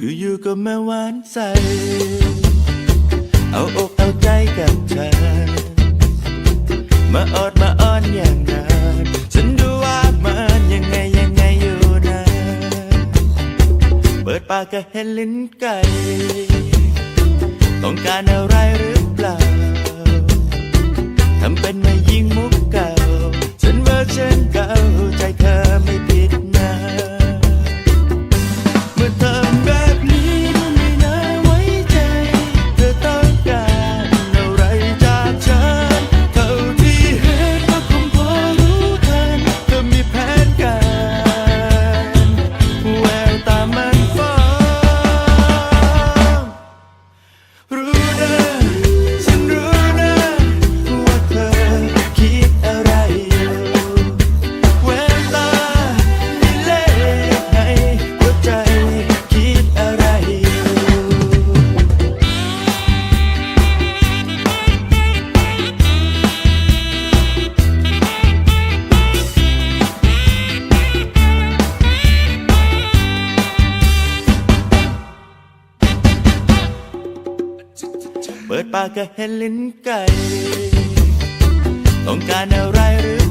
อยู่ๆก็มาหวานใส เอาอกเอาใจกับเธอ มาอดมาอ้อนอย่างนั้นฉันดูว่ามันยังไงยังไงอยู่นะ เปิดปากก็เห็นลิ้นไก่ ต้องการอะไร เปิดปากก็เห็นลิ้นไก่ ต้องการอะไรหรือ